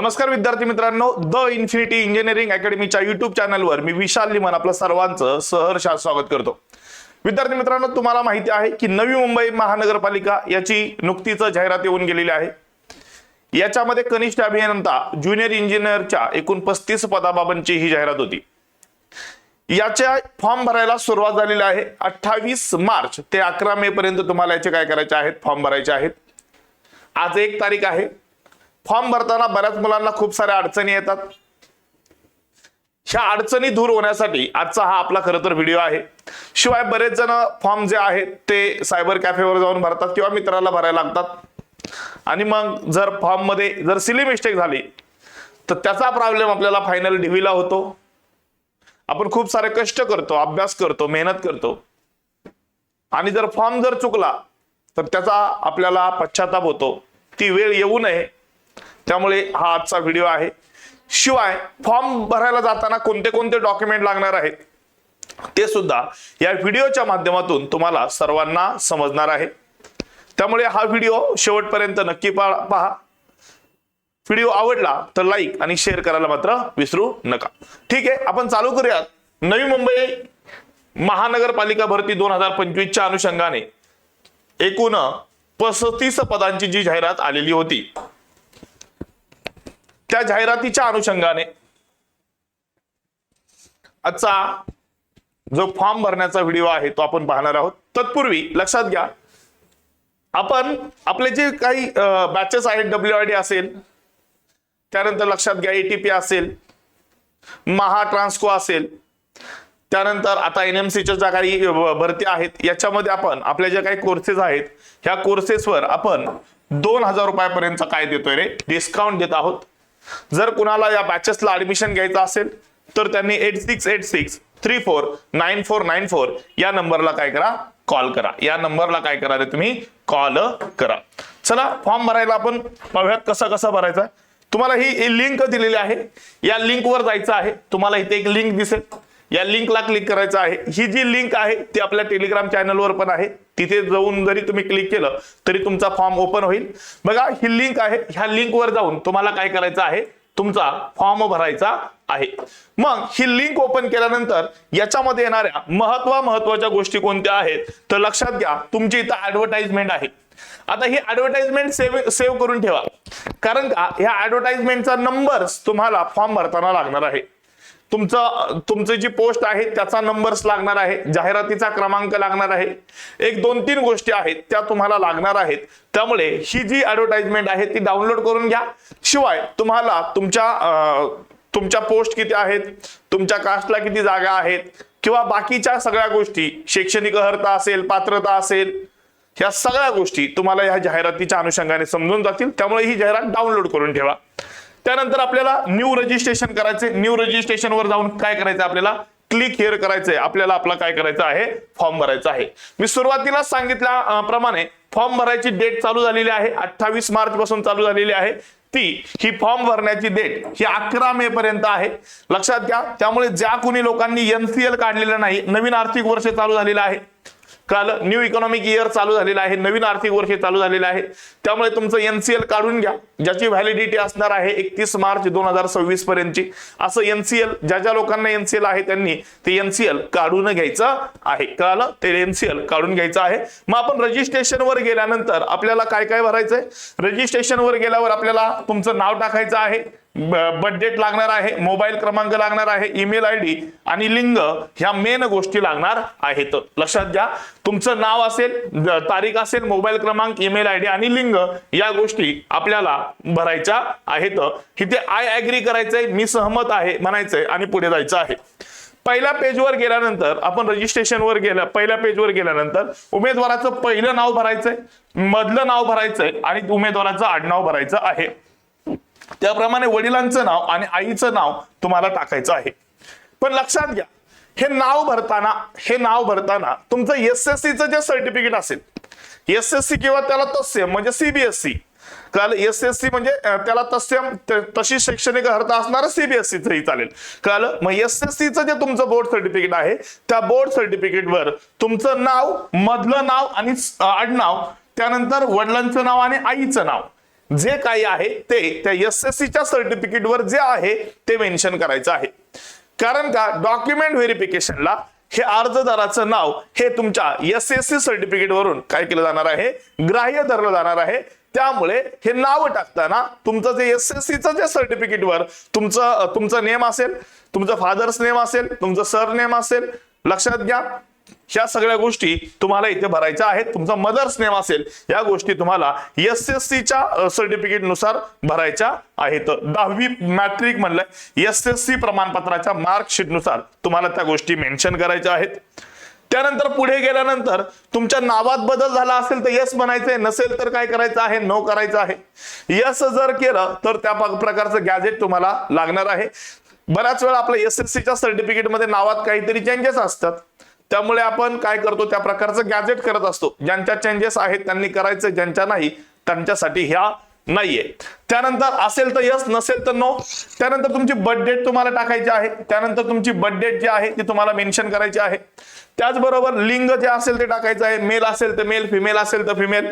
नमस्कार विद्यार्थी मित्रांनो द इन्फिनिटी इंजिनिअरिंग अकॅडमीच्या युट्यूब चॅनलवर मी विशाल लिमन आपलं सर्वांचं सहर्ष स्वागत करतो. विद्यार्थी मित्रांनो तुम्हाला माहिती आहे की नवी मुंबई महानगरपालिका याची नुकतीच जाहिरात येऊन गेलेली आहे. याच्यामध्ये कनिष्ठ अभियंता ज्युनियर इंजिनियरच्या एकूण पस्तीस पदाबाबतची ही जाहिरात होती. याच्या फॉर्म भरायला सुरुवात झालेली आहे अठ्ठावीस मार्च ते अकरा मे पर्यंत तुम्हाला याचे काय करायचे आहेत फॉर्म भरायचे आहेत. आज एक तारीख आहे. फॉर्म भरताना बऱ्याच मुलांना खूप साऱ्या अडचणी येतात. ह्या अडचणी दूर होण्यासाठी आजचा हा आपला खरं तर व्हिडिओ आहे. शिवाय बरेच जण फॉर्म जे आहेत ते सायबर कॅफेवर जाऊन भरतात किंवा मित्राला भरायला लागतात. आणि मग जर फॉर्ममध्ये जर सिली मिस्टेक झाली तर त्याचा प्रॉब्लेम आपल्याला फायनल डिव्हीला होतो. आपण खूप सारे कष्ट करतो अभ्यास करतो मेहनत करतो. आणि जर फॉर्म जर चुकला तर त्याचा आपल्याला पश्चाताप होतो. ती वेळ येऊ नये. त्यामुळे हा आजचा व्हिडिओ आहे. शिवाय फॉर्म भरायला जाताना कोणते कोणते डॉक्युमेंट लागणार आहेत ते सुद्धा या व्हिडिओच्या माध्यमातून तुम्हाला सर्वांना समजणार आहे. त्यामुळे हा व्हिडिओ शेवटपर्यंत नक्की पहा. व्हिडिओ आवडला तर लाईक आणि शेअर करायला मात्र विसरू नका. ठीक आहे आपण चालू करूयात. नवी मुंबई महानगरपालिका भरती दोन हजार पंचवीसच्या अनुषंगाने एकूण पस्तीस पदांची जी जाहिरात आलेली होती त्या जाहिरातीच्या अनुषंगाने आजचा जो फॉर्म भरण्याचा व्हिडिओ आहे तो आपण पाहणार आहोत. तत्पूर्वी लक्षात घ्या आपण आपले जे काही बॅचेस आहेत डब्ल्यू आय डी असेल त्यानंतर लक्षात घ्या एटीपी असेल महा ट्रान्स्को असेल त्यानंतर आता एन एम सीच्या ज्या काही भरती आहेत याच्यामध्ये आपण आपल्या ज्या काही कोर्सेस आहेत ह्या कोर्सेसवर आपण दोन हजार रुपयापर्यंत काय देतोय रे? डिस्काउंट देत आहोत. जर कुणाला या बॅचेसला ऍडमिशन घ्यायचं असेल तर त्यांनी eight six eight six three four nine four nine four या नंबरला काय करा? कॉल करा. या नंबरला काय करा रे तुम्ही? कॉल करा. चला फॉर्म भरायला आपण पाहूयात कसा कसा भरायचा. तुम्हाला ही लिंक दिलेली आहे. या लिंकवर जायचं आहे. तुम्हाला इथे एक लिंक दिसेल. या लिंकला क्लिक करायचं आहे. ही जी लिंक आहे ती आपल्या टेलिग्राम चॅनलवर पण आहे. तिथे जाऊन जरी तुम्ही क्लिक केलं तरी तुमचा फॉर्म ओपन होईल. बघा ही लिंक आहे. ह्या लिंकवर जाऊन तुम्हाला काय करायचं आहे? तुमचा फॉर्म भरायचा आहे. मग ही लिंक ओपन केल्यानंतर याच्यामध्ये येणाऱ्या महत्वा महत्त्वाच्या गोष्टी कोणत्या आहेत? तर लक्षात घ्या तुमची इथं ऍडव्हर्टाइजमेंट आहे. आता ही ऍडव्हर्टाइजमेंट सेव्ह सेव्ह करून ठेवा. कारण का ह्या ऍडव्हर्टाइजमेंटचा नंबर तुम्हाला फॉर्म भरताना लागणार आहे. तुमचं तुमची जी पोस्ट आहे त्याचा नंबर्स लागणार आहे जाहिरातीचा क्रमांक लागणार आहे. एक दोन तीन गोष्टी आहेत त्या तुम्हाला लागणार आहेत. त्यामुळे ही जी ऍडव्हर्टाइजमेंट आहे ती डाउनलोड करून घ्या. शिवाय तुम्हाला तुमच्या तुमच्या पोस्ट किती आहेत तुमच्या कास्टला किती जागा आहेत किंवा बाकीच्या सगळ्या गोष्टी शैक्षणिक अर्हता असेल पात्रता असेल ह्या सगळ्या गोष्टी तुम्हाला ह्या जाहिरातीच्या अनुषंगाने समजून जातील. त्यामुळे ही जाहिरात डाउनलोड करून ठेवा. त्यानंतर आपल्याला न्यू रजिस्ट्रेशन करायचे न्यू रजिस्ट्रेशन वर जाऊन काय करायचं आपल्याला? क्लिक हिअर करायचंय. आपल्याला आपला काय करायचं आहे? फॉर्म भरायचा आहे. मी सुरुवातीला सांगितल्याप्रमाणे फॉर्म भरायची डेट चालू झालेली आहे. अठ्ठावीस मार्च पासून चालू झालेली आहे. ती ही फॉर्म भरण्याची डेट ही अकरा मे पर्यंत आहे. लक्षात घ्या त्यामुळे ज्या कोणी लोकांनी एनसीएल काढलेलं नाही नवीन आर्थिक वर्ष चालू झालेलं आहे. काल न्यू इकॉनॉमिक इयर चालू झालेलं आहे. नवीन आर्थिक वर्ष चालू झालेलं आहे. त्यामुळे तुमचं एनसीएल काढून घ्या. ज्याची व्हॅलिडिटी असणार आहे एकतीस मार्च दोन हजार सव्वीस पर्यंतची. असं एनसीएल ज्या ज्या लोकांना एनसीएल आहे त्यांनी ते एनसीएल काढून घ्यायचं आहे. कळालं? ते एनसीएल काढून घ्यायचं आहे. मग आपण रजिस्ट्रेशनवर गेल्यानंतर आपल्याला काय काय भरायचंय? रजिस्ट्रेशनवर गेल्यावर आपल्याला तुमचं नाव टाकायचं आहे. बजेट लागणार आहे मोबाईल क्रमांक लागणार आहे ईमेल आय डी आणि लिंग ह्या मेन गोष्टी लागणार आहेत. लक्षात घ्या तुमचं नाव असेल तारीख असेल मोबाईल क्रमांक ईमेल आय डी आणि लिंग या गोष्टी आपल्याला भरायच्या आहेत. इथे आय ॲग्री करायचंय मी सहमत आहे म्हणायचंय आणि पुढे जायचं आहे. पहिल्या पेजवर गेल्यानंतर आपण रजिस्ट्रेशनवर गेल्या पहिल्या पेजवर गेल्यानंतर उमेदवाराचं पहिलं नाव भरायचंय मधलं नाव भरायचंय आणि उमेदवाराचं आडनाव भरायचं आहे. त्याप्रमाणे वडिलांचं नाव आणि आईचं नाव तुम्हाला टाकायचं आहे. पण लक्षात घ्या हे नाव भरताना हे नाव भरताना तुमचं एस एस सीचं जे सर्टिफिकेट असेल एस एस सी किंवा त्याला तत्सम म्हणजे सीबीएसई कळालं एस एस सी म्हणजे त्याला तत्सम तशी शैक्षणिक अर्थ असणार सीबीएसईचंही चालेल. कळालं मग एस एस सीचं जे तुमचं बोर्ड सर्टिफिकेट आहे त्या बोर्ड सर्टिफिकेटवर तुमचं नाव मधलं नाव आणि आडनाव त्यानंतर वडिलांचं नाव आणि आईचं नाव. जे काही आहे ते त्या एस एस सीच्या सर्टिफिकेटवर जे आहे ते मेन्शन करायचं आहे. कारण का? डॉक्युमेंट व्हेरिफिकेशनला हे अर्जदाराचं नाव हे तुमच्या एस एस सी सर्टिफिकेट वरून काय केलं जाणार आहे? ग्राह्य धरलं जाणार आहे. त्यामुळे हे नाव टाकताना तुमचं जे एस एस सीचं जे सर्टिफिकेटवर तुमचं तुमचं नेम असेल तुमचं फादर्स नेम असेल तुमचं सर नेम असेल लक्षात घ्या. ह्या सगळ्या गोष्टी तुम्हाला इथे भरायच्या आहेत. तुमचा मदर्स नेम असेल या गोष्टी तुम्हाला एस एस सीच्या सर्टिफिकेटनुसार भरायच्या आहेत. दहावी मॅट्रिक म्हणलंय एस एस सी प्रमाणपत्राच्या मार्कशीटनुसार तुम्हाला त्या गोष्टी मेन्शन करायच्या आहेत. त्यानंतर पुढे गेल्यानंतर तुमच्या नावात बदल झाला असेल तर यस म्हणायचंय नसेल तर काय करायचं आहे? नो करायचं आहे. यस जर केलं तर त्या प्रकारचं गॅजेट तुम्हाला लागणार आहे. बऱ्याच वेळा आपल्या एस एस सीच्या सर्टिफिकेटमध्ये नावात काहीतरी चेंजेस असतात. त्यामुळे आपण काय करतो त्या प्रकारचं गॅजेट करत असतो. ज्यांच्या चेंजेस आहेत त्यांनी करायचं ज्यांच्या नाही त्यांच्यासाठी ह्या नाहीये. त्यानंतर असेल तर यस नसेल तर नो त्यानंतर तुमची बर्थ डेट तुम्हाला टाकायची आहे. त्यानंतर तुमची बर्थ डेट जी आहे ती तुम्हाला मेन्शन करायची आहे. त्याचबरोबर लिंग जे असेल ते टाकायचं आहे. मेल असेल तर मेल फिमेल असेल तर फिमेल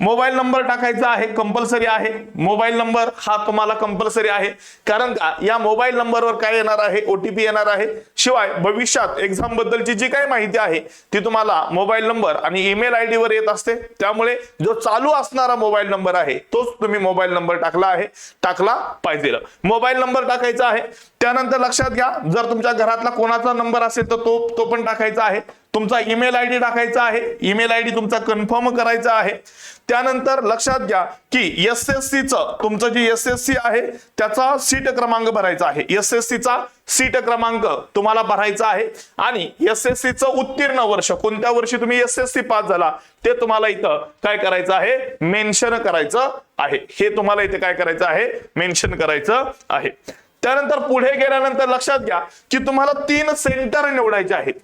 मोबाईल नंबर टाकायचा आहे कंपल्सरी आहे. मोबाईल नंबर हा तुम्हाला कंपल्सरी आहे. कारण का या मोबाईल नंबरवर काय येणार आहे? ओटीपी येणार आहे. शिवाय भविष्यात एक्झाम बद्दलची जी काही माहिती आहे ती तुम्हाला मोबाईल नंबर आणि ईमेल आय वर येत असते. त्यामुळे जो चालू असणारा मोबाईल नंबर आहे तोच तुम्ही मोबाईल नंबर टाकला आहे टाकला पाहिजे. मोबाईल नंबर टाकायचा आहे. त्यानंतर लक्षात घ्या जर तुमच्या घरातला कोणाचा नंबर असेल तर तो तो पण टाकायचा आहे. तुमचा ईमेल आय डी टाकायचा आहे ईमेल आय डी तुमचा कन्फर्म करायचा आहे. त्यानंतर लक्षात घ्या की एस एस सीचं तुमचं जे एस एस सी आहे त्याचा सीट क्रमांक भरायचा आहे. एस एस सीचा सीट क्रमांक तुम्हाला भरायचा आहे आणि एस एस सीचं उत्तीर्ण वर्ष कोणत्या वर्षी तुम्ही एस एस सी पास झाला ते तुम्हाला इथं काय करायचं आहे? मेन्शन करायचं आहे. हे तुम्हाला इथे काय करायचं आहे? मेन्शन करायचं आहे. त्यानंतर पुढे गेल्यानंतर लक्षात घ्या की तुम्हाला तीन सेंटर निवडायचे आहेत.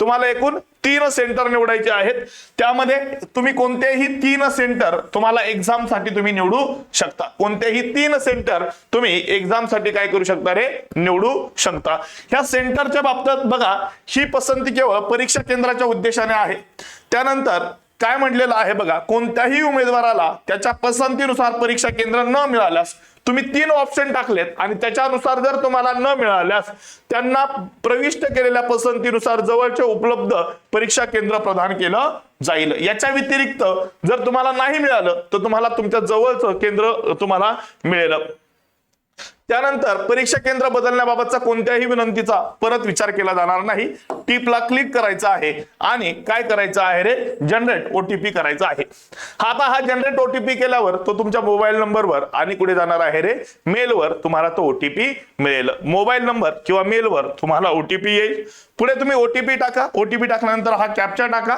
तुम्हाला एकूण तीन सेंटर निवडायचे आहेत. त्यामध्ये तुम्ही कोणतेही तीन सेंटर तुम्हाला एक्झामसाठी तुम्ही निवडू शकता. कोणतेही तीन सेंटर तुम्ही एक्झामसाठी काय करू शकता रे? निवडू शकता. ह्या सेंटरच्या बाबतीत बघा ही पसंती केवळ परीक्षा केंद्राच्या उद्देशाने आहे. त्यानंतर काय म्हटलेलं आहे बघा कोणत्याही उमेदवाराला त्याच्या पसंतीनुसार परीक्षा केंद्र न मिळाल्यास तुम्ही तीन ऑप्शन टाकलेत आणि त्याच्यानुसार जर तुम्हाला न मिळाल्यास त्यांना प्रविष्ट केलेल्या पसंतीनुसार जवळचे उपलब्ध परीक्षा केंद्र प्रदान केलं जाईल. याच्या व्यतिरिक्त जर तुम्हाला नाही मिळालं तर तुम्हाला तुमच्या जवळचं केंद्र तुम्हाला मिळेल. त्यानंतर परीक्षा केंद्र बदलण्याबाबतचा कोणत्याही विनंतीचा परत विचार केला जाणार नाही. टीपला क्लिक करायचा आहे. आणि काय करायचं आहे रे? जनरेट ओटीपी करायचा आहे. आता हा जनरेट ओटीपी केल्यावर तो तुमच्या मोबाईल नंबरवर आणि कुठे जाणार आहे रे? मेलवर तुम्हाला तो ओटीपी मिळेल. मोबाईल नंबर किंवा मेलवर तुम्हाला ओटीपी येईल. पुढे तुम्ही ओटीपी टाका. ओटीपी टाकल्यानंतर हा कॅप्चा टाका.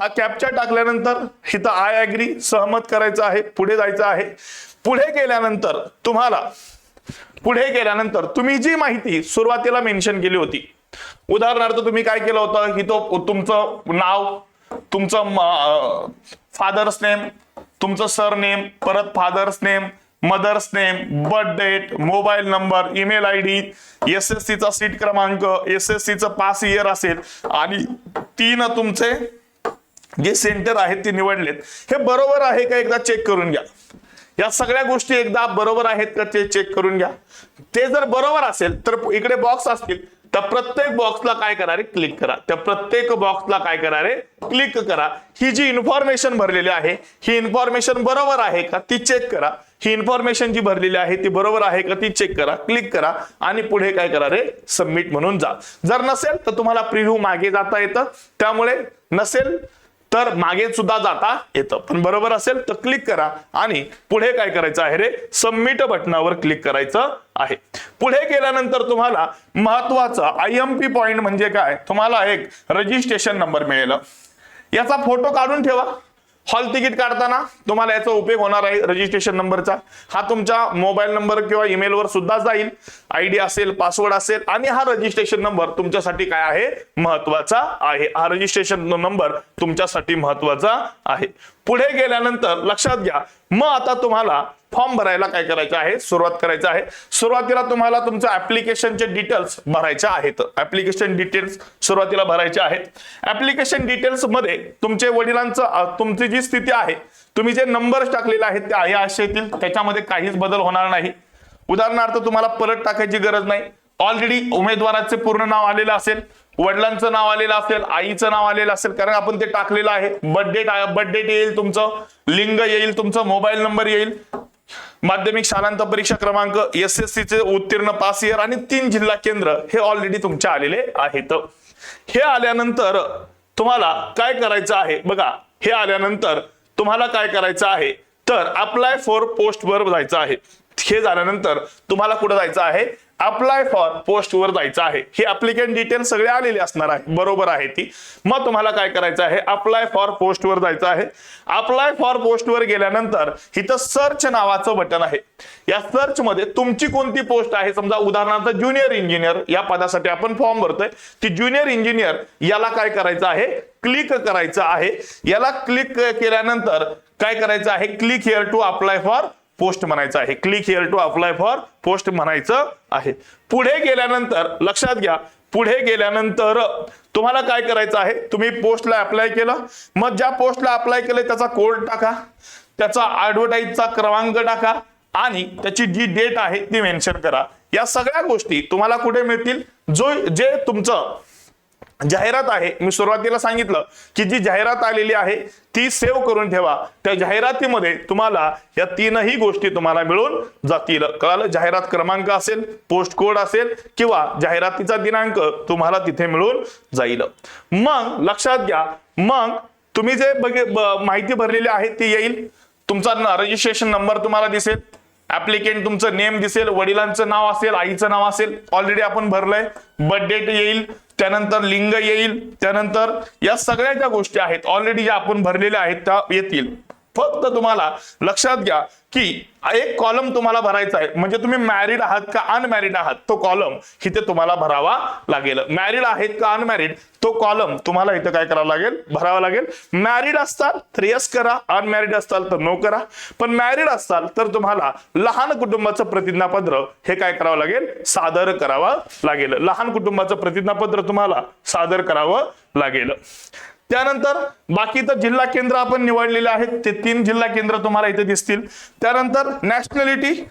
हा कॅप्चा टाकल्यानंतर इथं आय अग्री सहमत करायचं आहे. पुढे जायचं आहे. पुढे गेल्यानंतर तुम्हाला पुढे गेल्यानंतर तुम्ही जी माहिती सुरुवातीला मेन्शन केली होती उदाहरणार्थ तुम्ही काय केलं होतं? की तो तुमचं नाव तुमचं फादर्स नेम तुमचं सरनेम परत father's name mother's name birth date mobile number email I D S S सीचा सीट क्रमांक एस एस सीचं पास इयर असेल आणि तीन तुमचे जे सेंटर आहेत ते निवडलेत. हे बरोबर आहे का? एकदा चेक करून घ्या. या सगळ्या गोष्टी एकदा बरोबर आहेत का ते चेक करून घ्या. ते जर बरोबर असेल तर इकडे बॉक्स असतील तर प्रत्येक बॉक्सला काय करा रे? क्लिक करा. त्या प्रत्येक बॉक्सला काय करा रे? क्लिक करा. ही जी इन्फॉर्मेशन भरलेली आहे ही इन्फॉर्मेशन बरोबर आहे का ती चेक करा. ही इन्फॉर्मेशन जी भरलेली आहे ती बरोबर आहे का ती चेक करा. क्लिक करा आणि पुढे काय करा रे? सबमिट म्हणून जा. जर नसेल तर तुम्हाला प्रिव्ह्यू मागे जाता येतं. त्यामुळे नसेल तर मागे सुद्धा जाता येतं. पण बरोबर असेल तर क्लिक करा आणि पुढे काय करायचं आहे रे? सबमिट बटनावर क्लिक करायचं आहे. पुढे गेल्यानंतर तुम्हाला महत्वाचं आय एम पी पॉइंट म्हणजे काय? तुम्हाला एक रजिस्ट्रेशन नंबर मिळेल. याचा फोटो काढून ठेवा. हॉल तिकीट काढताना तुम्हाला याचा उपयोग होणार आहे रजिस्ट्रेशन नंबरचा हा तुमच्या मोबाईल नंबर किंवा ईमेलवर सुद्धा जाईल. आय डी असेल पासवर्ड असेल आणि हा रजिस्ट्रेशन नंबर तुमच्यासाठी काय आहे? महत्त्वाचा आहे. हा रजिस्ट्रेशन नंबर तुमच्यासाठी महत्त्वाचा आहे. पुढे गेल्यानंतर लक्षात घ्या. मग आता तुम्हाला फॉर्म भरायला काय करायचं आहे? सुरुवात करायचं आहे. सुरुवातीला तुम्हाला तुमचं ऍप्लिकेशनचे डिटेल्स भरायचे आहेत. ऍप्लिकेशन डिटेल्स सुरुवातीला भरायचे आहेत. ऍप्लिकेशन डिटेल्समध्ये तुमचे वडिलांचं तुमची जी स्थिती आहे तुम्ही जे नंबर्स टाकलेले आहेत ते आहे असे येतील त्याच्यामध्ये काहीच बदल होणार नाही. उदाहरणार्थ तुम्हाला परत टाकायची गरज नाही. ऑलरेडी उमेदवाराचे पूर्ण नाव आलेलं असेल वडिलांचं नाव आलेलं असेल आईचं नाव आलेलं असेल कारण आपण ते टाकलेलं आहे. बर्थडे बर्थडे येईल तुमचं लिंग येईल तुमचं मोबाईल नंबर येईल. माध्यमिक शालांत परीक्षा क्रमांक एस एस चे उत्तीर्ण पास इयर आणि तीन जिल्हा केंद्र हे ऑलरेडी तुमच्या आलेले आहेत. हे आल्यानंतर तुम्हाला काय करायचं आहे? बघा हे आल्यानंतर तुम्हाला काय करायचं आहे? तर अप्लाय फॉर पोस्ट वर जायचं आहे. हे झाल्यानंतर तुम्हाला कुठं जायचं आहे? अप्लाय फॉर पोस्ट वर जायचं आहे. हे अप्लिकेंट डिटेल सगळे आलेले असणार आहे. बरोबर आहे ती. मग तुम्हाला काय करायचं आहे? अप्लाय फॉर पोस्ट वर जायचं आहे. अप्लाय फॉर पोस्ट वर गेल्यानंतर इथं सर्च नावाचं बटन आहे. या सर्च मध्ये तुमची कोणती पोस्ट आहे? समजा उदाहरणार्थ ज्युनियर इंजिनियर या पदासाठी आपण फॉर्म भरतोय. ती ज्युनियर इंजिनियर याला काय करायचं आहे? क्लिक करायचं आहे. याला क्लिक केल्यानंतर काय करायचं आहे? Click here to apply for post म्हणायचं आहे. Click here to apply for post म्हणायचं आहे. पुढे गेल्यानंतर लक्षात घ्या पुढे गेल्यानंतर तुम्हाला काय करायचं आहे? तुम्ही पोस्टला अप्लाय केलं. मग ज्या पोस्टला अप्लाय केलं त्याचा कोड टाका. त्याचा ऍडव्हर्टाईजचा क्रमांक टाका. आणि त्याची जी डेट आहे ती मेन्शन करा. या सगळ्या गोष्टी तुम्हाला कुठे मिळतील? जो जे तुमचं जाहिरात आहे. मी सुरुवातीला सांगितलं की जी जाहिरात आलेली आहे ती सेव्ह करून ठेवा. त्या जाहिरातीमध्ये तुम्हाला या तीनही गोष्टी तुम्हाला मिळून जातील. कळालं? जाहिरात क्रमांक असेल पोस्ट कोड असेल किंवा जाहिरातीचा दिनांक तुम्हाला तिथे मिळून जाईल. मग लक्षात घ्या मग तुम्ही जे बघे माहिती भरलेली आहे ती येईल. तुमचा रजिस्ट्रेशन नंबर तुम्हाला दिसेल. ऍप्लिकेंट तुमचं नेम दिसेल वडिलांचं नाव असेल आईचं नाव असेल ऑलरेडी आपण भरलंय. बर्थ डेट येईल त्यानंतर लिंग येईल त्यानंतर या सगळ्या ज्या गोष्टी आहेत. ऑलरेडी ज्या आपण भरलेल्या आहेत त्या येतील. फक्त तुम्हाला लक्षात घ्या की एक कॉलम तुम्हाला भरायचा आहे. म्हणजे तुम्ही मॅरिड आहात का अनमॅरिड आहात? तो कॉलम इथे तुम्हाला भरावा लागेल. मॅरिड आहेत का अनमॅरिड तो कॉलम तुम्हाला इथे काय करावं लागेल? भरावा लागेल. मॅरिड असताल तर यस करा. अनमॅरिड असताल तर नो करा. पण मॅरिड असताल तर तुम्हाला लहान कुटुंबाचं प्रतिज्ञापत्र हे काय करावं लागेल? सादर करावं लागेल. लहान कुटुंबाचं प्रतिज्ञापत्र तुम्हाला सादर करावं लागेल. त्यानंतर बाकी तर जिल्हा केंद्र आपण निवडलेले आहेत ते तीन जिल्हा केंद्र तुम्हाला इथे दिसतील. त्यानंतर नॅशनॅलिटी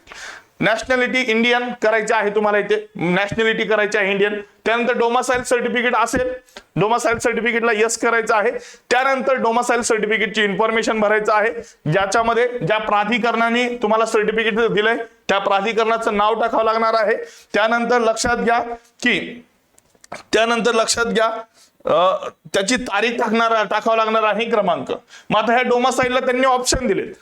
नॅशनॅलिटी इंडियन करायचे आहे तुम्हाला इथे. नॅशनॅलिटी करायची आहे इंडियन त्यानंतर डोमासाईल सर्टिफिकेट असेल डोमासाईल सर्टिफिकेटला यस करायचं आहे. त्यानंतर डोमासाईल सर्टिफिकेटची इन्फॉर्मेशन भरायचं आहे. ज्याच्यामध्ये ज्या प्राधिकरणाने तुम्हाला सर्टिफिकेट दिलंय त्या प्राधिकरणाचं नाव टाकावं लागणार आहे. त्यानंतर लक्षात घ्या की त्यानंतर लक्षात घ्या त्याची तारीख टाकणार टाकावं लागणार आहे क्रमांक. मग आता ह्या डोमासाईलला त्यांनी ऑप्शन दिलेत.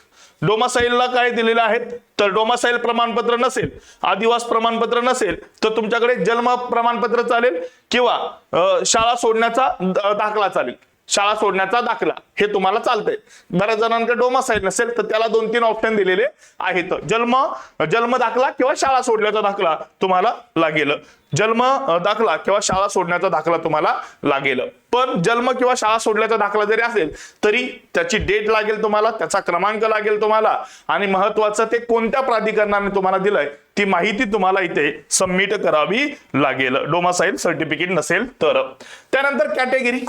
डोमासाईलला काय दिलेलं आहेत तर डोमासाईल प्रमाणपत्र नसेल आदिवास प्रमाणपत्र नसेल तर तुमच्याकडे जन्म प्रमाणपत्र चालेल किंवा शाळा सोडण्याचा दाखला चालेल. शाळा सोडण्याचा दाखला. हे तुम्हाला चालतंय. बऱ्याच जणांकडे डोमासाईल नसेल तर त्याला दोन तीन ऑप्शन दिलेले आहेत. जन्म जन्म दाखला किंवा शाळा सोडण्याचा दाखला तुम्हाला लागेल. जन्म दाखला किंवा शाळा सोडण्याचा दाखला तुम्हाला लागेल. पण जन्म किंवा शाळा सोडल्याचा दाखला जरी असेल तरी त्याची डेट लागेल तुम्हाला त्याचा क्रमांक लागेल तुम्हाला आणि महत्वाचं ते कोणत्या प्राधिकरणाने तुम्हाला दिलंय ती माहिती तुम्हाला इथे सबमिट करावी लागेल. डोमासाईल सर्टिफिकेट नसेल तर. त्यानंतर कॅटेगरी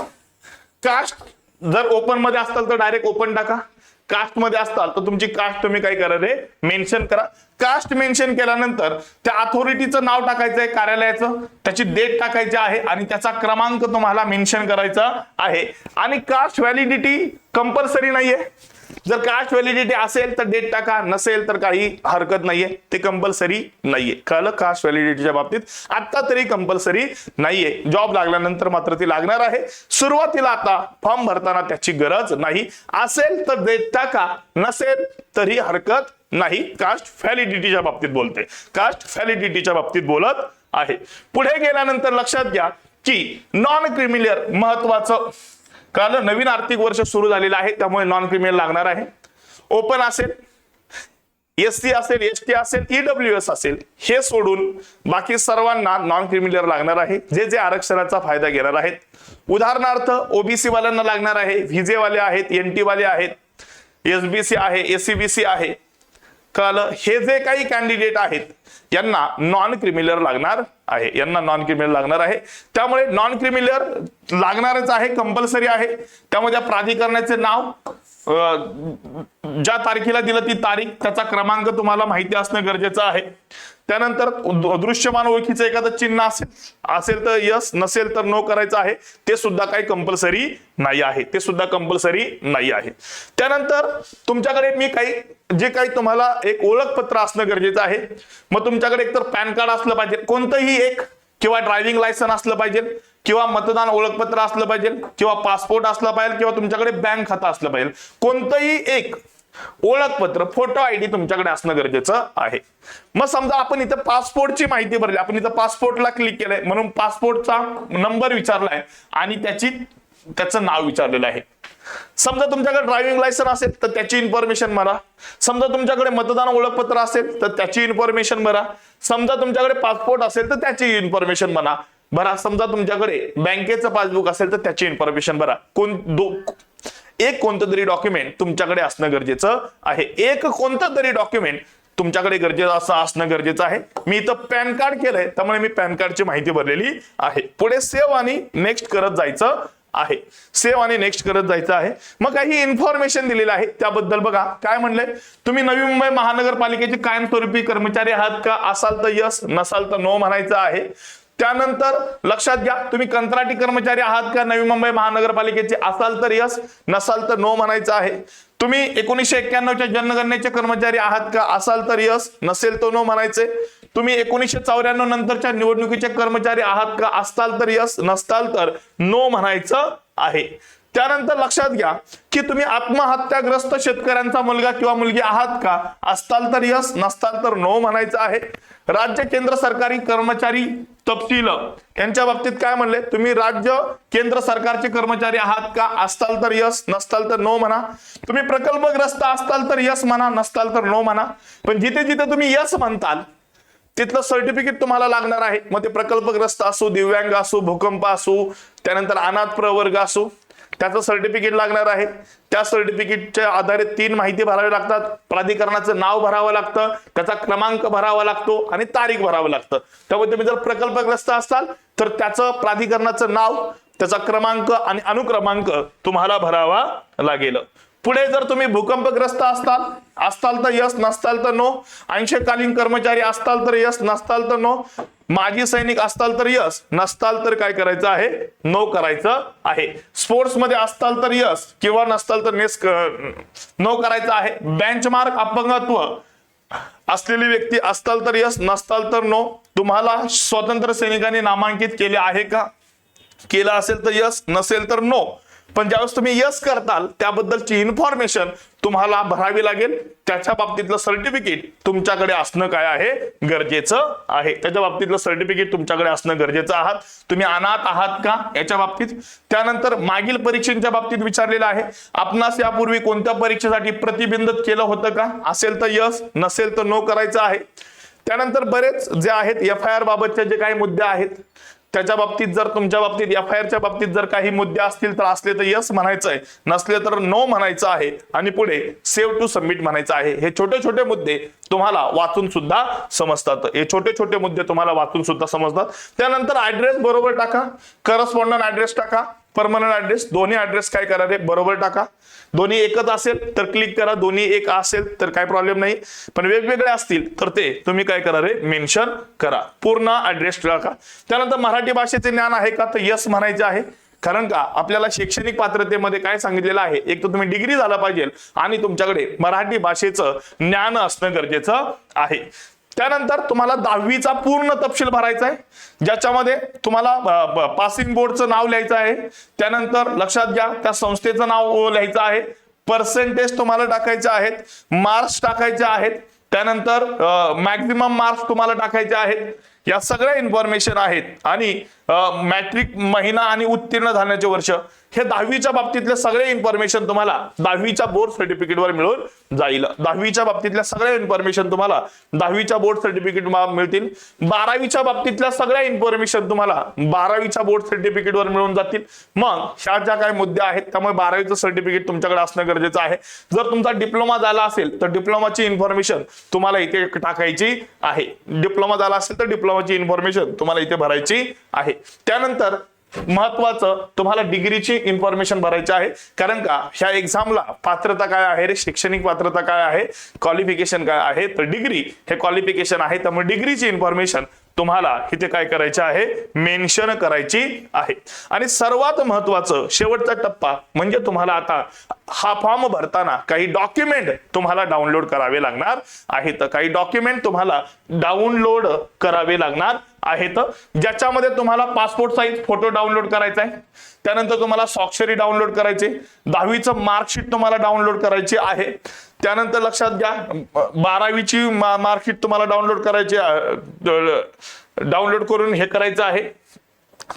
कास्ट जर ओपनमध्ये असताल तर डायरेक्ट ओपन टाका. कास्टमध्ये असताल तर तुमची कास्ट तुम्ही काय करा रे? मेन्शन करा. कास्ट मेन्शन केल्यानंतर त्या अथॉरिटीचं नाव टाकायचं आहे कार्यालयाचं. त्याची डेट टाकायची आहे आणि त्याचा क्रमांक तुम्हाला मेन्शन करायचा आहे. आणि कास्ट व्हॅलिडिटी कंपल्सरी नाहीये. जर कास्ट व्हॅलिडिटी असेल तर डेट टाका नसेल तर काही हरकत नाहीये. ते कंपल्सरी नाहीये. कळलं? कास्ट व्हॅलिडिटीच्या बाबतीत आता तरी कंपल्सरी नाहीये. जॉब लागल्यानंतर मात्र ती लागणार आहे. सुरुवातीला आता फॉर्म भरताना त्याची गरज नाही. असेल तर डेट टाका नसेल तरी हरकत नाही. कास्ट व्हॅलिडिटीच्या बाबतीत बोलते. कास्ट व्हॅलिडिटीच्या बाबतीत बोलत आहे. पुढे गेल्यानंतर लक्षात घ्या की नॉन क्रिमिलियर महत्वाचं कारण नवीन आर्थिक वर्ष सुरू झालेलं आहे त्यामुळे नॉन क्रिमिनल लागणार आहे. ओपन असेल एस सी असेल एस टी असेल ईडब्ल्यू एस असेल हे सोडून बाकी सर्वांना नॉन क्रिमिनल लागणार आहे. जे जे आरक्षणाचा फायदा घेणार आहेत. उदाहरणार्थ ओबीसी वाल्यांना लागणार आहे व्हिजेवाले आहेत एन टी वाले आहेत एसबीसी आहे एससीबीसी आहे. कळलं? हे जे काही कॅन्डिडेट आहेत यांना नॉन क्रिमिलर लागणार आहे. यांना नॉन क्रिमिनल लागणार आहे. त्यामुळे नॉन क्रिमिलर लागणारच आहे कंपल्सरी आहे. त्यामुळे त्या प्राधिकरणाचे नाव ज्या तारखेला दिलं ती तारीख त्याचा क्रमांक तुम्हाला माहिती असणं गरजेचं आहे. त्यानंतर दृश्यमान ओळखीचं एखादं चिन्ह असेल असेल तर यस नसेल तर नो करायचं आहे ते सुद्धा काही कंपल्सरी नाही आहे. ते सुद्धा कंपल्सरी नाही आहे. त्यानंतर तुमच्याकडे मी काही जे काही तुम्हाला एक ओळखपत्र असणं गरजेचं आहे मग तुमच्याकडे एकतर पॅन कार्ड असलं पाहिजे कोणतंही एक किंवा ड्रायव्हिंग लायसन असलं पाहिजे किंवा मतदान ओळखपत्र असलं पाहिजे किंवा पासपोर्ट असला पाहिजे किंवा तुमच्याकडे बँक खातं असलं पाहिजे कोणतंही एक ओळखपत्र फोटो आयडी तुमच्याकडे असणं गरजेचं आहे. मग समजा आपण इथं पासपोर्टची माहिती भरली आपण इथं पासपोर्टला क्लिक केलंय म्हणून पासपोर्टचा नंबर विचारलाय आणि त्याची त्याचं नाव विचारलेलं आहे. समजा तुमच्याकडे ड्रायव्हिंग लायसन असेल तर त्याची इन्फॉर्मेशन भरा. समजा तुमच्याकडे मतदान ओळखपत्र असेल तर त्याची इन्फॉर्मेशन भरा. समजा तुमच्याकडे पासपोर्ट असेल तर त्याची इन्फॉर्मेशन म्हणा भरा. समजा तुमच्याकडे बँकेचं पासबुक असेल तर त्याची इन्फॉर्मेशन भरा. कोण दो एक कोणतं तरी डॉक्युमेंट तुमच्याकडे असणं गरजेचं आहे. एक कोणतं तरी डॉक्युमेंट तुमच्याकडे गरजेचं असं असणं गरजेचं आहे. मी इथं पॅन कार्ड केलंय त्यामुळे मी पॅन कार्डची माहिती भरलेली आहे. पुढे सेव्ह आणि नेक्स्ट करत जायचं आहे. सेव्ह आणि नेक्स्ट करत जायचं आहे. मग काही इन्फॉर्मेशन दिलेलं आहे त्याबद्दल बघा. काय म्हणलंय? तुम्ही नवी मुंबई महानगरपालिकेचे कायमस्वरूपी कर्मचारी आहात का? असाल तर यस नसाल तर नो म्हणायचं आहे. त्यानंतर लक्षात घ्या तुम्ही कंत्राटी कर्मचारी आहात का? नवी मुंबई महानगरपालिकेचे असाल तर यस नसाल तर नो म्हणायचं आहे. तुम्ही एकोणीसशे एक्क्याण्णवच्या जनगणनेचे कर्मचारी आहात का? असाल तर यस नसेल तर नो म्हणायचे. तुम्ही एकोणीसशे चौऱ्याण्णव नंतरच्या निवडणुकीचे कर्मचारी आहात का? असताल तर यस नसताल तर नो म्हणायचं आहे. त्यानंतर लक्षात घ्या की तुम्ही आत्महत्याग्रस्त शेतकऱ्यांचा मुलगा किंवा मुलगी आहात का? असताल तर यस नसताल तर नो म्हणायचं आहे. राज्य केंद्र सरकारी कर्मचारी तपशील. यांच्या बाबतीत काय म्हणले? तुम्ही राज्य केंद्र सरकारचे कर्मचारी आहात का? असताल तर यस नसताल तर नो म्हणा. तुम्ही प्रकल्पग्रस्त असताल तर यस म्हणा नसताल तर नो म्हणा. पण जिथे जिथे तुम्ही यस म्हणताल तिथलं सर्टिफिकेट तुम्हाला लागणार आहे. मग ते प्रकल्पग्रस्त असो दिव्यांग असो भूकंप असो त्यानंतर अनाथ प्रवर्ग असो. त्याचं सर्टिफिकेट लागणार आहे. त्या सर्टिफिकेटच्या आधारे तीन माहिती भरावी लागतात. प्राधिकरणाचं नाव भरावं लागतं. त्याचा क्रमांक भरावा लागतो आणि तारीख भरावं लागतं. त्यामुळे तुम्ही जर प्रकल्पग्रस्त असाल तर त्याचं प्राधिकरणाचं नाव त्याचा क्रमांक आणि अनुक्रमांक तुम्हाला भरावा लागेल. पुढे जर तुम्ही भूकंपग्रस्त असताल असताल तर यस नसताल तर नो अंशकालीन कर्मचारी असताल तर यस नसताल तर नो माजी सैनिक असताल तर यस नसताल तर काय करायचं आहे? नो करायचं आहे. स्पोर्ट्समध्ये असताल तर यस किंवा नसताल तर नेस नो करायचं आहे. बेंचमार्क अपंगत्व. असलेली व्यक्ती असताल तर यस नसताल तर नो तुम्हाला स्वतंत्र सैनिकांनी नामांकित केले आहे का? केलं असेल तर यस नसेल तर नो पण ज्यावेळेस तुम्ही यस करताल त्याबद्दलची इन्फॉर्मेशन तुम्हाला भरावी लागेल. त्याच्या बाबतीतलं सर्टिफिकेट तुमच्याकडे असणं काय आहे? गरजेचं आहे. त्याच्या बाबतीतलं सर्टिफिकेट तुमच्याकडे असणं गरजेचं आहात. तुम्ही अनाथ आहात का? याच्या बाबतीत. त्यानंतर मागील परीक्षेच्या बाबतीत विचारलेलं आहे. आपणास यापूर्वी कोणत्या परीक्षेसाठी प्रतिबंधित केलं होतं का? असेल तर यस नसेल तर नो करायचं आहे. त्यानंतर बरेच जे आहेत एफ आय आर बाबतचे जे काही मुद्दे आहेत त्याच्या बाबतीत जर तुमच्या बाबतीत एफ आय आरच्या बाबतीत जर काही मुद्दे असतील तर असले तर यस म्हणायचं आहे नसले तर नो म्हणायचं आहे. आणि पुढे सेव्ह टू सबमिट म्हणायचं आहे. हे छोटे छोटे मुद्दे तुम्हाला वाचून सुद्धा समजतात. हे छोटे छोटे मुद्दे तुम्हाला वाचून सुद्धा समजतात. त्यानंतर ऍड्रेस बरोबर टाका. करस्पॉन्डंट ऍड्रेस टाका. परमनंट ऍड्रेस दोन्ही ऍड्रेस काय करा रे बरोबर टाका. दोन्ही एकच असेल तर क्लिक करा. दोन्ही एक असेल तर काय प्रॉब्लेम नाही. पण वेगवेगळे असतील तर ते तुम्ही काय करा रे? मेन्शन करा. पूर्ण ऍड्रेस टाका त्यानंतर मराठी भाषेचे ज्ञान आहे का? तर यस म्हणायचे आहे. कारण का? आपल्याला शैक्षणिक पात्रतेमध्ये काय सांगितलेलं आहे? एक तर तुम्ही डिग्री झाला पाहिजे आणि तुमच्याकडे मराठी भाषेचं ज्ञान असणं गरजेचं आहे. त्यानंतर तुम्हाला दहावीचा पूर्ण तपशील भरायचा आहे. ज्याच्यामध्ये तुम्हाला पासिंग बोर्डचं नाव लिहायचं आहे. त्यानंतर लक्षात घ्या त्या संस्थेचं नाव लिहायचं आहे. पर्सेंटेज तुम्हाला टाकायचे आहेत. मार्क्स टाकायचे आहेत. त्यानंतर मॅक्झिमम मार्क्स तुम्हाला टाकायचे आहेत. या सगळ्या इन्फॉर्मेशन आहेत. आणि मॅट्रिक महिना आणि उत्तीर्ण झाल्याचे वर्ष. हे दहावीच्या बाबतीतले सगळे इन्फॉर्मेशन तुम्हाला दहावीच्या बोर्ड सर्टिफिकेटवर मिळून जाईल. दहावीच्या बाबतीतल्या सगळ्या इन्फॉर्मेशन तुम्हाला दहावीच्या बोर्ड सर्टिफिकेट मिळतील. बारावीच्या बाबतीतल्या सगळ्या इन्फॉर्मेशन तुम्हाला बारावीच्या बोर्ड सर्टिफिकेटवर मिळून जातील. मग ह्या ज्या काही मुद्दे आहेत त्यामुळे बारावीचं सर्टिफिकेट तुमच्याकडे असणं गरजेचं आहे. जर तुमचा डिप्लोमा झाला असेल तर डिप्लोमाची इन्फॉर्मेशन तुम्हाला इथे टाकायची आहे. डिप्लोमा झाला असेल तर डिप्लोमाची इन्फॉर्मेशन तुम्हाला इथे भरायची आहे. त्यानंतर महत्वाचं तुम्हाला डिग्रीची इन्फॉर्मेशन भरायची आहे. कारण का ह्या एक्झामला पात्रता काय आहे रे? शैक्षणिक पात्रता काय आहे? क्वालिफिकेशन काय आहे? तर डिग्री हे क्वालिफिकेशन आहे. त्यामुळे डिग्रीची इन्फॉर्मेशन तुम्हाला इथे काय करायचे आहे? मेन्शन करायची आहे. आणि सर्वात महत्वाचं शेवटचा टप्पा म्हणजे तुम्हाला आता हा फॉर्म भरताना काही डॉक्युमेंट तुम्हाला डाउनलोड करावे लागणार आहेत काही डॉक्युमेंट तुम्हाला डाउनलोड करावे लागणार आहेत. ज्याच्यामध्ये तुम्हाला पासपोर्ट साईज फोटो डाउनलोड करायचा आहे. त्यानंतर तुम्हाला स्वाक्षरी डाउनलोड करायचे. दहावीचं मार्कशीट तुम्हाला डाउनलोड करायची आहे. त्यानंतर लक्षात घ्या बारावीची मार्कशीट तुम्हाला डाउनलोड करायची डाउनलोड करून हे करायचं आहे.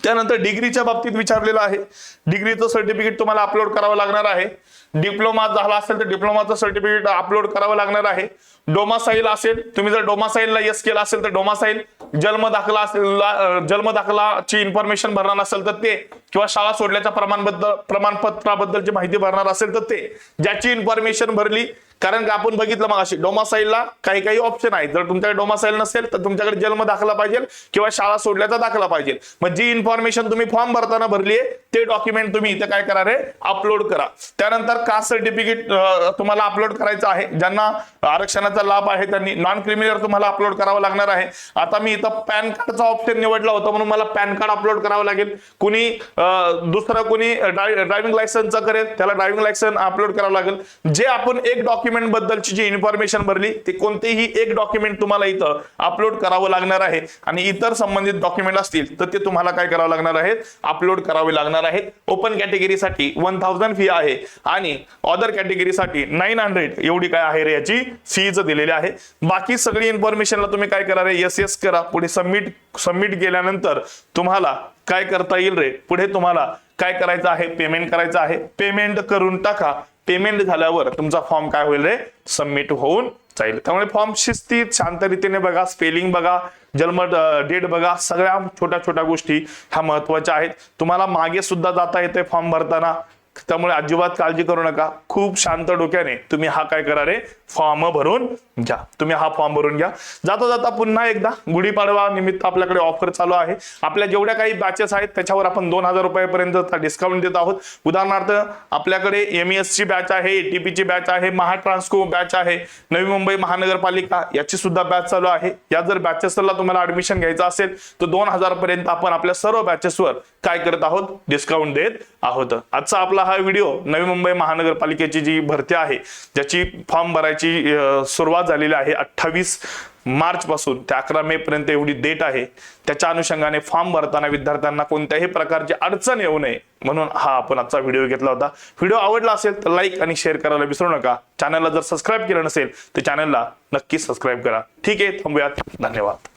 त्यानंतर डिग्रीच्या बाबतीत विचारलेलं आहे. डिग्रीचं सर्टिफिकेट तुम्हाला अपलोड करावं लागणार आहे. डिप्लोमा झाला असेल तर डिप्लोमाचं सर्टिफिकेट अपलोड करावं लागणार आहे. डोमासाईल असेल तुम्ही जर डोमासाईलला यस केला असेल तर डोमासाईल जन्म दाखला असेल जन्म दाखलाची इन्फॉर्मेशन भरणार असेल तर ते. किंवा शाळा सोडल्याच्या प्रमाणबद्दल प्रमाणपत्राबद्दलची माहिती भरणार असेल तर ते. ज्याची इन्फॉर्मेशन भरली कारण का आपण बघितलं मग अशी डोमासाईलला काही काही ऑप्शन आहेत. जर तुमच्याकडे डोमासाईल नसेल तर तुमच्याकडे जन्म दाखला पाहिजे किंवा शाळा सोडल्याचा दाखला पाहिजे. मग जी इन्फॉर्मेशन तुम्ही फॉर्म भरताना भरली आहे ते डॉक्युमेंट तुम्ही इथे काय करा रे अपलोड करा. त्यानंतर कास्ट सर्टिफिकेट तुम्हाला अपलोड करायचं आहे. ज्यांना आरक्षणाचा लाभ आहे त्यांनी नॉन क्रिमिनल तुम्हाला अपलोड करावं लागणार आहे. आता मी इथं पॅन कार्डचा ऑप्शन निवडला होता म्हणून मला पॅन कार्ड अपलोड करावं लागेल. कुणी दुसरं कुणी ड्रायव्हिंग लायसन्सचा करेल त्याला ड्रायव्हिंग लायसन अपलोड करावं लागेल. जे आपण एक डॉक्युमेंट बद्दलची जी इन्फॉर्मेशन भरली ते कोणतेही एक डॉक्युमेंट तुम्हाला इथं अपलोड करावं लागणार आहे. आणि इतर संबंधित डॉक्युमेंट असतील तर ते तुम्हाला काय करावं लागणार आहेत? अपलोड करावे लागणार आहेत. ओपन कॅटेगरीसाठी वन थाउजंड फी आहे. आणि अदर कॅटेगरीसाठी नाईन हंड्रेड एवढी काय आहे रे याची फीज दिलेली आहे. बाकी सगळी इन्फॉर्मेशनला तुम्ही काय करा रे? एस एस करा. पुढे सबमिट सबमिट केल्यानंतर तुम्हाला काय करता येईल रे? पुढे तुम्हाला काय करायचं आहे? पेमेंट करायचं आहे. पेमेंट करून टाका. पेमेंट झाल्यावर तुमचा फॉर्म काय होईल रे? सबमिट होऊन जाईल. त्यामुळे फॉर्म शिस्तीत शांत रीतीने बघा. स्पेलिंग बघा. जन्म डेट बघा. सगळ्या छोट्या छोट्या गोष्टी ह्या महत्त्वाच्या आहेत. तुम्हाला मागे सुद्धा जाता येते फॉर्म भरताना. त्यामुळे अजिबात काळजी करू नका. खूप शांत डोक्याने तुम्ही हा काय करा रे? फॉर्म भरून घ्या. तुम्ही हा फॉर्म भरून घ्या. जाता जाता पुन्हा एकदा गुढीपाडवा निमित्त आपल्याकडे ऑफर चालू आहे. आपल्या जेवढ्या काही बॅचेस आहेत त्याच्यावर आपण दोन हजार रुपयापर्यंत डिस्काउंट देत आहोत. उदाहरणार्थ आपल्याकडे एम एस ची बॅच आहे एटीपी ची बॅच आहे महाट्रान्सको बॅच आहे नवी मुंबई महानगरपालिका याची सुद्धा बॅच चालू आहे. या जर बॅचेसला तुम्हाला ऍडमिशन घ्यायचं असेल तर दोन हजार पर्यंत आपण आपल्या सर्व बॅचेसवर काय करत आहोत? डिस्काउंट देत आहोत. आजचा आपला हा व्हिडिओ नवी मुंबई महानगरपालिकेची जी भरती आहे ज्याची फॉर्म भरायची सुरुवात झालेली आहे अठ्ठावीस मार्च पासून ते अकरा मे पर्यंत एवढी डेट आहे. त्याच्या अनुषंगाने फॉर्म भरताना विद्यार्थ्यांना कोणत्याही प्रकारची अडचण येऊ नये म्हणून हा आपण आजचा व्हिडिओ घेतला होता. व्हिडिओ आवडला असेल तर लाईक आणि शेअर करायला विसरू नका. चॅनलला जर सबस्क्राईब केलं नसेल तर चॅनलला नक्की सबस्क्राईब करा. ठीक आहे थांबूयात. धन्यवाद.